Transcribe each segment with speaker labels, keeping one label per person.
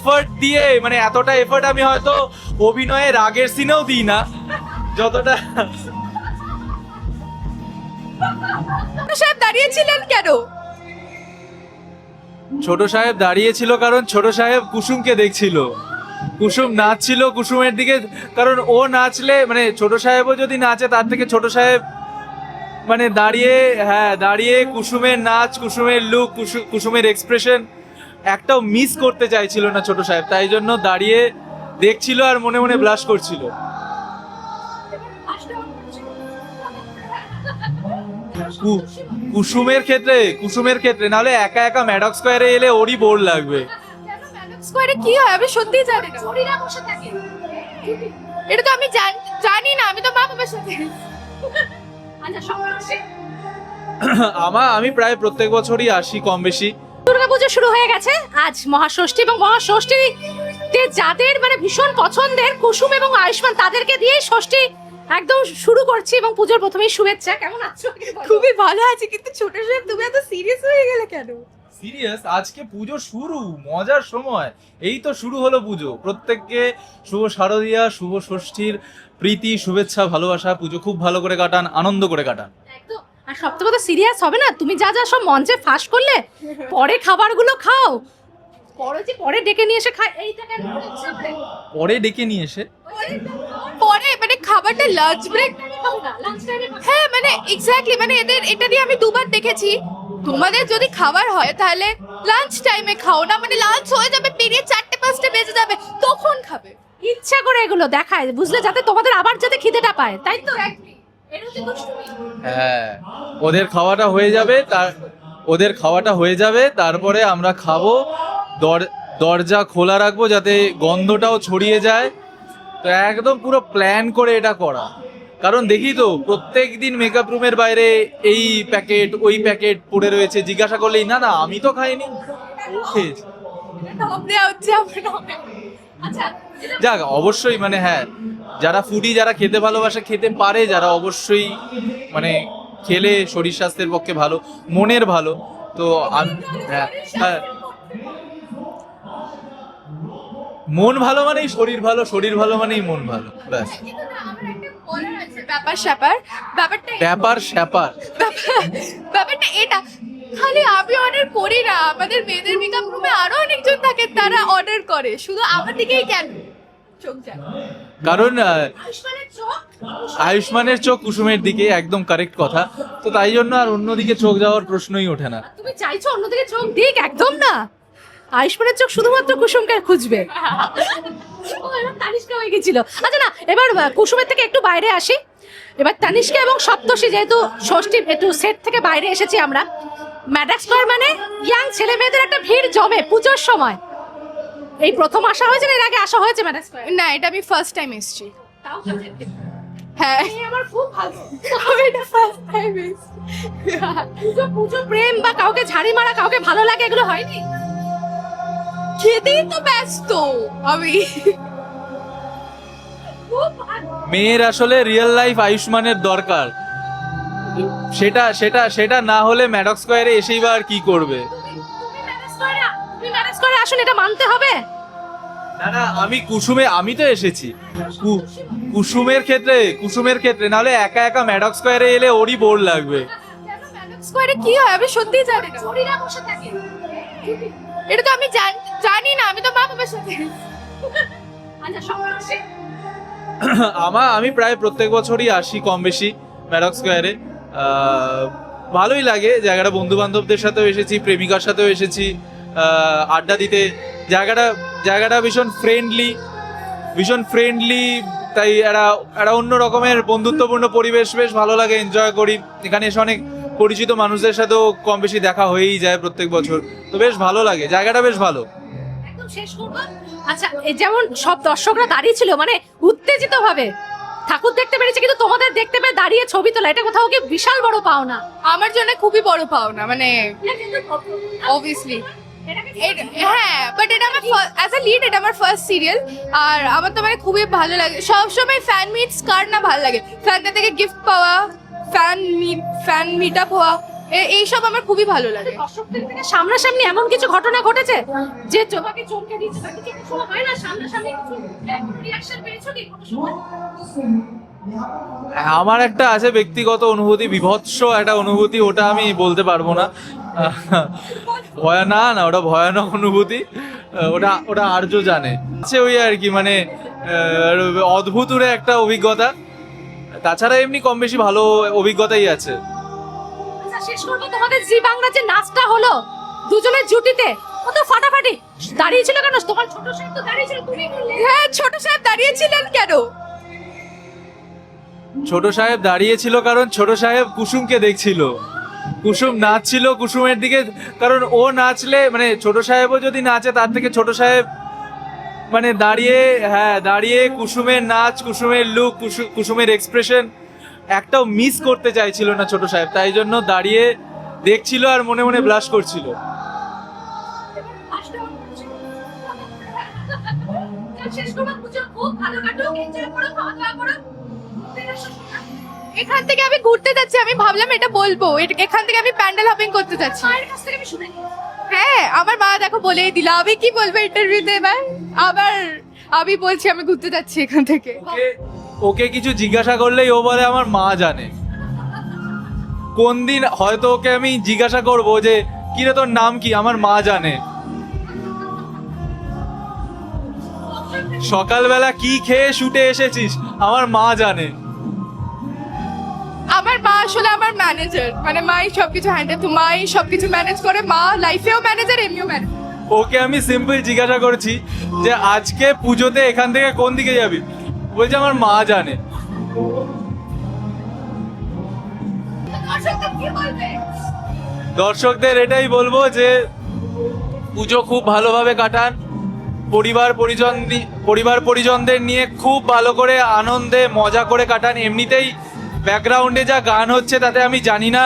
Speaker 1: Effort দিয়ে মানে এতটা এফর্ট আমি হয়তো অভিনয়ের আগের সিনেও দিই না। যতটা
Speaker 2: সাহেব দাঁড়িয়েছিলেন কেন?
Speaker 1: ছোট সাহেব দাঁড়িয়েছিল কারণ ছোট সাহেব কুসুমকে দেখছিল। কুসুম নাচছিল কুসুমের দিকে কারণ ও নাচলে মানে ছোট সাহেবও যদি নাচে তার থেকে ছোট সাহেব মানে দাঁড়িয়ে হ্যাঁ দাঁড়িয়ে কুসুমের নাচ কুসুমের লুক কুসুমের এক্সপ্রেশন একটাও মিস করতে চাইছিল না ছোট সাহেব তাই জন্য দাঁড়িয়ে দেখছিল আর মনে মনে ব্লাশ করছিল। কুসুমের ক্ষেত্রে কুসুমের ক্ষেত্রে নাহলে একা একা ম্যাডক স্কোয়ারে এলে ওরই বোর লাগবে।
Speaker 2: স্কোয়ারে কি হয়? আমি সত্যিই জানি না। এটা তো আমি জান- জানি না আমি তো মা বাবার সাথে।
Speaker 1: আমার আমি প্রায় প্রত্যেক বছরই আসি কম বেশি।
Speaker 3: দুর্গাপুজো শুরু হয়ে গেছে। আজ মহাষষ্ঠী এবং মহাষষ্ঠীতে যাদের মানে ভীষণ পছন্দের কুসুম এবং আয়ুষ্মান তাদেরকে দিয়েই ষষ্ঠী একদম শুরু করছি এবং পুজোর প্রথমেই শুভেচ্ছা। কেমন আছো?
Speaker 2: খুবই ভালো আছে কিন্তু ছোট সাহেব তুমি এত সিরিয়াস হয়ে গেলে কেন?
Speaker 1: সিরিয়াস আজকে পুজো শুরু মজার সময়। এই তো শুরু হলো পুজো। প্রত্যেককে শুভ শারদিয়া শুভ ষষ্ঠীর প্রীতি শুভেচ্ছা ভালোবাসা। পুজো খুব ভালো করে কাটান আনন্দ করে কাটান।
Speaker 3: আর সবথেকে কথা সিরিয়াস হবে না। তুমি যা যা সব মঞ্চে ফাঁস করলে পরে খাবারগুলো খাও। পরে যে পরে ডেকে নিয়ে এসে খাই এইটা কেন
Speaker 1: পরে ডেকে নিয়ে এসে?
Speaker 2: পরে মানে খাবারটা লাঞ্চ ব্রেক। হ্যাঁ মানে এক্স্যাক্টলি মানে এদের এটা দিয়ে আমি দুবার দেখেছি। তোমাদের যদি খাবার হয় তাহলে লাঞ্চ টাইমে খাও না মানে লাঞ্চ হয়ে যাবে পেরিয়ে চারটে পাঁচটা বেজে যাবে তখন খাবে।
Speaker 3: ইচ্ছা করে এগুলো দেখায় বুঝলে? যাতে তোমাদের আবার যাতে খিদেটা পায় তাই তো।
Speaker 1: হ্যাঁ ওদের খাওয়াটা হয়ে যাবে তার ওদের খাওয়াটা হয়ে যাবে তারপরে আমরা খাব দর দরজা খোলা রাখব যাতে গন্ধটাও ছড়িয়ে যায়। তো একদম পুরো প্ল্যান করে এটা করা। কারণ দেখি তো প্রত্যেক দিন মেকআপ রুমের বাইরে এই প্যাকেট ওই প্যাকেট পড়ে রয়েছে জিজ্ঞাসা করলেই না না আমি তো খাইনি। ও খেয়েছে।
Speaker 3: আচ্ছা
Speaker 1: যাক অবশ্যই মানে হ্যাঁ যারা ফুডি যারা খেতে ভালোবাসে, খেতে পারে, যারা অবশ্যই মানে খেলে শরীর স্বাস্থ্যের পক্ষে ভালো, মনের ভালো। তো হ্যাঁ হ্যাঁ। মন ভালো মানেই শরীর ভালো শরীর ভালো মানেই মন ভালো, ব্যাস।
Speaker 2: ব্যাপার স্যাপার। ব্যাপারটা
Speaker 1: ব্যাপার স্যাপার
Speaker 2: ব্যাপারটা এটা, খালি আমি অর্ডার করি না, আমাদের মেয়েদের মেকআপ রুমে আরও অনেকজন থাকে, তারা অর্ডার করে। শুধু আমার দিকেই কেন?
Speaker 1: কারণ
Speaker 3: আয়ুষ্মানের চোখ?
Speaker 1: কুসুমের দিকে একদম কারেক্ট কথা। তো তাই জন্য আর অন্যদিকে চোখ যাওয়ার প্রশ্নই ওঠে না।
Speaker 3: তুমি চাইছো অন্যদিকে চোখ দিক? একদম না। আয়ুষ্মানের চোখ শুধুমাত্র কুসুমকে খুঁজবে। তানিষ্কা হয়ে গেছিল। আচ্ছা না এবার কুসুমের থেকে একটু বাইরে আসি। এবার তানিষ্কা এবং সপ্তষী যেহেতু ষষ্ঠী একটু সেট থেকে বাইরে এসেছি আমরা। ম্যাডাক স্কোয়ার মানে ইয়াং ছেলে মেয়েদের একটা ভিড় জমে পুজোর সময়। এই প্রথম আসা হয়েছে না, এর আগে আসা হয়েছে ম্যাডাক স্কোয়ার
Speaker 2: না, এটা আমি ফার্স্ট টাইম এসেছি। হ্যাঁ।
Speaker 3: আমার খুব ভালো প্রেম বা কাউকে ঝাড়ি মারা, কাউকে ভালো লাগে, এগুলো
Speaker 2: খেতেই তো ব্যস্ত, আমি।
Speaker 1: মেয়ের আসলে রিয়েল লাইফ আয়ুষ্মানের দরকার। সেটা সেটা সেটা না হলে ম্যাডক স্কোয়ারে এসেই বা আর কি করবে?
Speaker 3: করে আসুন এটা মানতে হবে।
Speaker 1: না না আমি কুসুমে আমি তো এসেছি। কুসুমের ক্ষেত্রে কুসুমের ক্ষেত্রে নাহলে একা একা ম্যাডক স্কোয়ারে এলে ওরই বোর লাগবে।
Speaker 2: স্কোয়ারে কি হয়? আমি সত্যিই জানি না।
Speaker 3: বসে থাকে।
Speaker 2: এটা তো আমি জান- জানি না আমি তো মা বাবার সাথে।
Speaker 3: আচ্ছা সপ্তষী
Speaker 1: আমার আমি প্রায় প্রত্যেক বছরই আসি কম বেশি ম্যাডক স্কোয়ারে ভালোই লাগে জায়গাটা বন্ধু বান্ধবদের সাথেও এসেছি প্রেমিকার সাথেও এসেছি। আড্ডা দিতে। জায়গাটা জায়গাটা ভীষণ ফ্রেন্ডলি ভীষণ ফ্রেন্ডলি তাই একটা একটা অন্য রকমের বন্ধুত্বপূর্ণ পরিবেশ বেশ ভালো লাগে এনজয় করি। এখানে এসে অনেক পরিচিত মানুষদের সাথেও কম বেশি দেখা হয়েই যায় প্রত্যেক বছর। তো বেশ ভালো লাগে জায়গাটা বেশ ভালো।
Speaker 3: শেষ আচ্ছা যেমন সব দর্শকরা দাঁড়িয়ে ছিল মানে উত্তেজিত ভাবে ঠাকুর দেখতে পেরেছে কিন্তু তোমাদের দেখতে পেয়ে দাঁড়িয়ে ছবি তোলা এটা কোথাও কি বিশাল বড় পাওনা?
Speaker 2: আমার জন্য খুবই বড় পাওনা মানে অবভিয়াসলি হ্যাঁ বাট এটা আমার অ্যাজ আ লিড এটা আমার ফার্স্ট সিরিয়াল আর আমার তো মানে খুবই ভালো লাগে। সবসময় ফ্যান মিটস কার না ভালো লাগে? ফ্যানটা থেকে গিফট পাওয়া fan meet fan meet up হওয়া এইসব আমার খুবই ভালো লাগে।
Speaker 3: সামনাসামনি এমন কিছু ঘটনা ঘটেছে যে তোমাকে চমকে দিচ্ছে বাকি কিছু হয় না? সামনাসামনি কিছু রিয়াকশন পেয়েছ কি
Speaker 1: আমার একটা আছে ব্যক্তিগত অনুভূতি বিভৎস একটা অনুভূতি ওটা আমি বলতে পারব না। ভয় না না ওটা ভয়ানক অনুভূতি। ওটা ওটা আর্য জানে। আছে ওই আর কি মানে অদ্ভুতুরে একটা অভিজ্ঞতা। তাছাড়া এমনি কম বেশি ভালো অভিজ্ঞতাই আছে।
Speaker 3: আচ্ছা শেষ করব তোমাদের জি বাংলা যে নাচটা হলো দুজনের জুটিতে ও তো ফাটাফাটি। দাঁড়িয়ে ছিল কেন? তোমার ছোট সাহেব তো দাঁড়িয়ে ছিল তুমি
Speaker 2: হ্যাঁ ছোট সাহেব দাঁড়িয়েছিলেন কেন?
Speaker 1: ছোট সাহেব দাঁড়িয়েছিল কারণ ছোট সাহেব কুসুমকে দেখছিল। কুসুম নাচছিল কুসুমের দিকে, কারণ ও নাচলে মানে ছোট সাহেবও যদি নাচে, তার থেকে ছোট সাহেব মানে দাঁড়িয়ে হ্যাঁ দাঁড়িয়ে কুসুমের নাচ, কুসুমের লুক কুসুমের এক্সপ্রেশন একটাও মিস করতে চাইছিল না ছোট সাহেব। তাই জন্য দাঁড়িয়ে দেখছিল আর মনে মনে ব্লাশ করছিল।
Speaker 3: শেষ খুব ভালো এনজয় করো খাওয়া দাওয়া করো।
Speaker 2: এখান থেকে আমি ঘুরতে যাচ্ছি আমি ভাবলাম এটা বলব। এট- এখান থেকে আমি প্যান্ডেল হপিং করতে যাচ্ছি।
Speaker 3: মায়ের কাছ থেকে আমি শুনে নিই।
Speaker 2: হ্যাঁ আমার মা দেখো বলেই দিল আমি কি বলব ইন্টারভিউতে এবার? আবার আমি বলছি আমি ঘুরতে যাচ্ছি এখান থেকে।
Speaker 1: ওকে ওকে কিছু জিজ্ঞাসা করলেই ও বলে আমার মা জানে। কোন দিন হয়তো ওকে আমি জিজ্ঞাসা করব যে কিরে তোর নাম কি? আমার মা জানে। সকালবেলা কি খেয়ে শুটে এসেছিস? আমার মা জানে।
Speaker 2: আমার মা আসলে আমার ম্যানেজার মানে মাই সবকিছু হ্যান্ডেল তো মাই সবকিছু ম্যানেজ করে মা লাইফেও ম্যানেজার এমনিও ম্যানেজার
Speaker 1: ওকে আমি সিম্পল জিজ্ঞাসা করেছি যে আজকে পুজোতে এখান থেকে কোন দিকে যাবি? বলছে আমার মা জানে।
Speaker 2: দর্শকদের
Speaker 1: দর্শকদের এটাই বলব যে পুজো খুব ভালোভাবে কাটান। পরিবার পরিজন পরিবার পরিজনদের নিয়ে খুব ভালো করে আনন্দে মজা করে কাটান। এমনিতেই ব্যাকগ্রাউন্ডে যা গান হচ্ছে তাতে আমি জানি না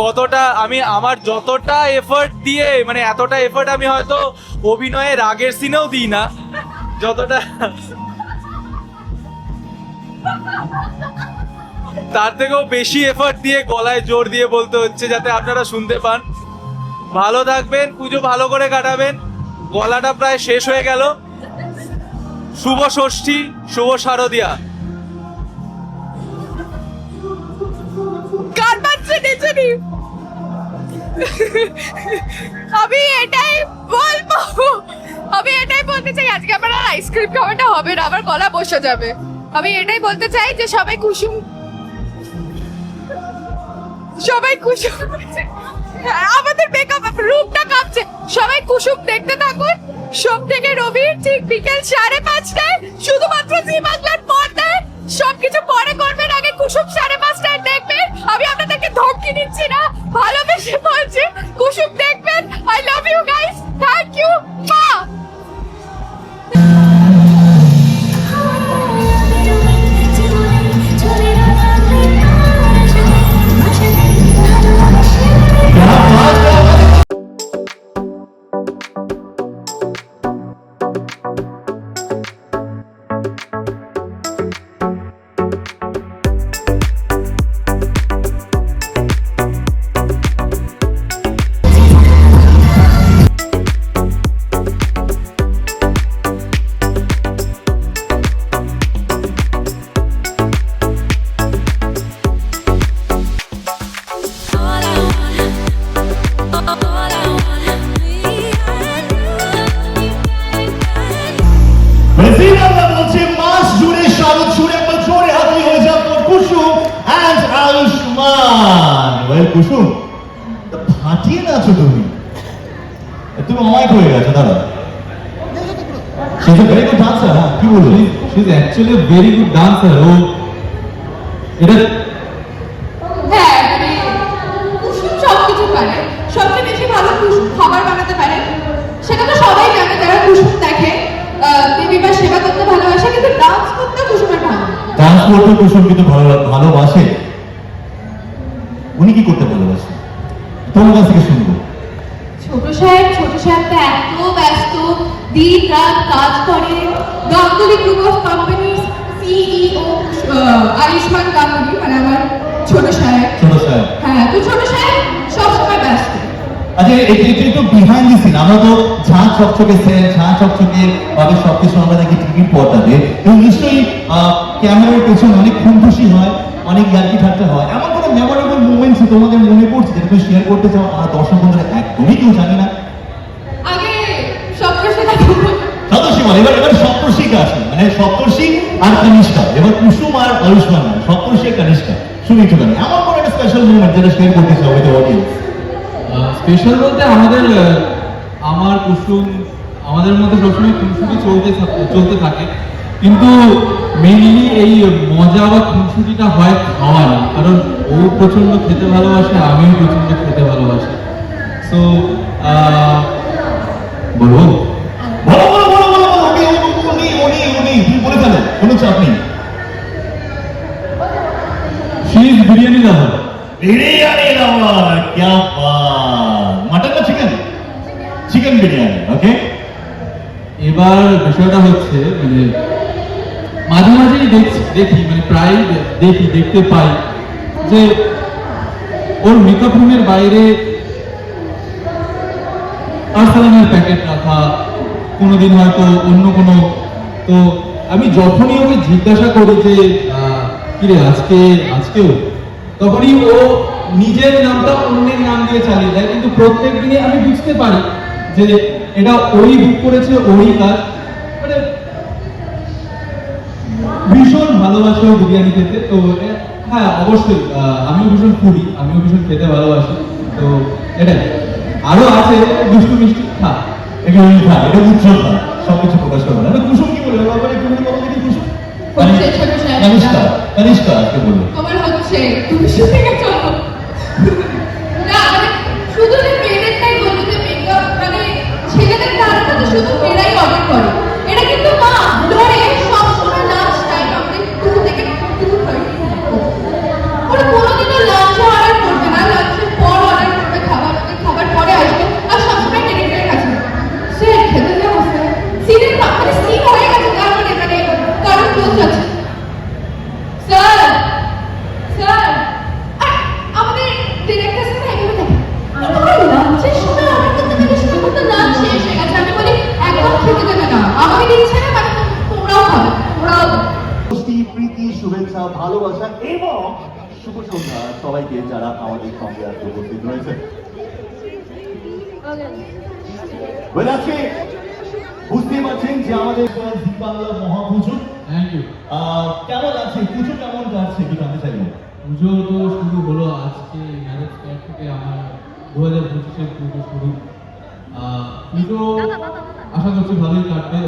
Speaker 1: কতটা আমি আমার যতটা এফর্ট দিয়ে মানে এতটা এফর্ট আমি হয়তো অভিনয়ে রাগের সিনেও দিই না। যতটা তার থেকেও বেশি এফর্ট দিয়ে গলায় জোর দিয়ে বলতে হচ্ছে যাতে আপনারা শুনতে পান। ভালো থাকবেন, পুজো ভালো করে কাটাবেন। গলাটা প্রায় শেষ হয়ে গেল। শুভ ষষ্ঠী, শুভ শারদিয়া।
Speaker 2: গান আমি এটাই বলব। আমি এটাই বলতে চাই, আজকে আমার আর আইসক্রিম খাওয়াটা হবে না, আমার গলা বসে যাবে। আমি এটাই বলতে চাই যে সবাই কুসুম সবাই কুসুম আমাদের মেকআপ রূপটা কাঁপছে। সবাই কুসুম, দেখতে থাকুন। সোম থেকে রবি ঠিক বিকেল সাড়ে পাঁচটায় শুধুমাত্র জি বাংলার পর্দায়
Speaker 4: দাদা। She's a very good dancer, হ্যাঁ কি বলব?
Speaker 5: ও। এটা
Speaker 2: হ্যাঁ মানে কুসুম সবকিছু পারে। সবচেয়ে বেশি ভালো কুসুম খাবার বানাতে পারে। সেটা তো সবাই জানে যারা কুসুম দেখে। দেবী বা সেবা করতে ভালোবাসে কিন্তু ডান্স করতে কুসুমের ভালো
Speaker 4: ডান্স করতে কুসুম কিন্তু ভালো ভালোবাসে। উনি কি করতে ভালোবাসে? তোমার কাছ থেকে শুনব।
Speaker 2: ছোট সাহেব ছোট দিন রাত কাজ করে। গাঙ্গুলি গ্রুপ অফ কোম্পানির সিইও আয়ুষ্মান গাঙ্গুলি মানে আমার ছোট সাহেব।
Speaker 4: ছোট সাহেব।
Speaker 2: হ্যাঁ তো ছোট সাহেব
Speaker 4: আচ্ছা এটা এটা একটু বিহাইন্ড দি সিন আমরা তো ঝাঁ চকচকে ঝাঁ চকচকে ভাবে সবকিছু আমরা পর্দাতে এবং নিশ্চয়ই ক্যামেরার পেছনে অনেক খুনখুশি হয় অনেক ইয়ার্কি ঠাট্টা হয়। এমন কোনো মেমোরেবল মুভমেন্টস তোমাদের মনে পড়ছে যেটা তুমি শেয়ার করতে চাও? আমরা দর্শক বন্ধুরা একদমই কেউ জানি না
Speaker 2: আগে সবচেয়ে সেটা
Speaker 4: সপ্তর্ষি বলে এবার এবার সপ্তর্ষিকে আসে মানে সপ্তর্ষি আর কনিষ্ঠা। এবার কুসুম আর আয়ুষ্মান নয়, সপ্তর্ষি কনিষ্ঠা। শুনি একটু গান এমন কোনো একটা স্পেশাল মুভমেন্ট যেটা শেয়ার করতে চাও উইথ অডিয়েন্স
Speaker 1: স্পেশাল বলতে আমাদের আমার কুসুম আমাদের মধ্যে সবসময় খুনসুটি চলতে থাক- চলতে থাকে। কিন্তু মেইনলি এই মজা বা খুনসুটিটা হয় খাওয়ানো কারণ ও প্রচণ্ড খেতে ভালোবাসে আমিও প্রচণ্ড খেতে ভালোবাসি। সো বলব
Speaker 4: ভালো কোনো চাপ নেই।
Speaker 1: ফিশ বিরিয়ানি দাও।
Speaker 4: বিরিয়ানি দাওয়া ক্যা মাটন না চিকেন চিকেন বিরিয়ানি ওকে
Speaker 1: এবার বিষয়টা হচ্ছে মানে মাঝে মাঝেই দেখি মানে প্রায় দেখি দেখতে পাই যে ওর মেকআপ রুমের বাইরে আর্সালানের প্যাকেট রাখা কোনোদিন হয়তো অন্য কোনো তো আমি যখনই ওকে জিজ্ঞাসা করি যে কিরে, আজকে আজকেও তখনই ও নিজের নামটা অন্যের নাম দিয়ে চালিয়ে দেয়। কিন্তু প্রত্যেক দিনে আমি বুঝতে পারি যে এটা ওই বুক করেছে, ওই কাজ মানে ভীষণ ভালোবাসে ও বিরিয়ানি খেতে। তো হ্যাঁ অবশ্যই আমিও ভীষণ ফুডি আমিও ভীষণ খেতে ভালোবাসি। তো এটাই। আরও আছে, দুষ্টু মিষ্টি, খা।
Speaker 4: মিঠা এটা উচ্চতা সবকিছু প্রকাশ করব না। কুসুম কি বলে?
Speaker 2: হচ্ছে ছোট সাহেব।
Speaker 4: কনিষ্ঠা কনিষ্ঠা আজকে
Speaker 2: আমার হচ্ছে তুমি শুনে চলো
Speaker 4: শুভ সন্ধ্যা। সবাইকে যারা আমাদের সঙ্গে আজকে উপস্থিত রয়েছে। আজকে বুঝতেই পারছেন যে আমাদের বাংলা মহাপুজো। আহ, কেমন আছে পুজো কেমন কাটছে কি জানতে চাইব
Speaker 1: পুজো তো শুরু হলো আজকে ম্যারেজ স্কোয়ার থেকে আমার দু হাজার পঁচিশের পুজো শুরু। আহ, পুজো আশা করছি ভালোই কাটবে।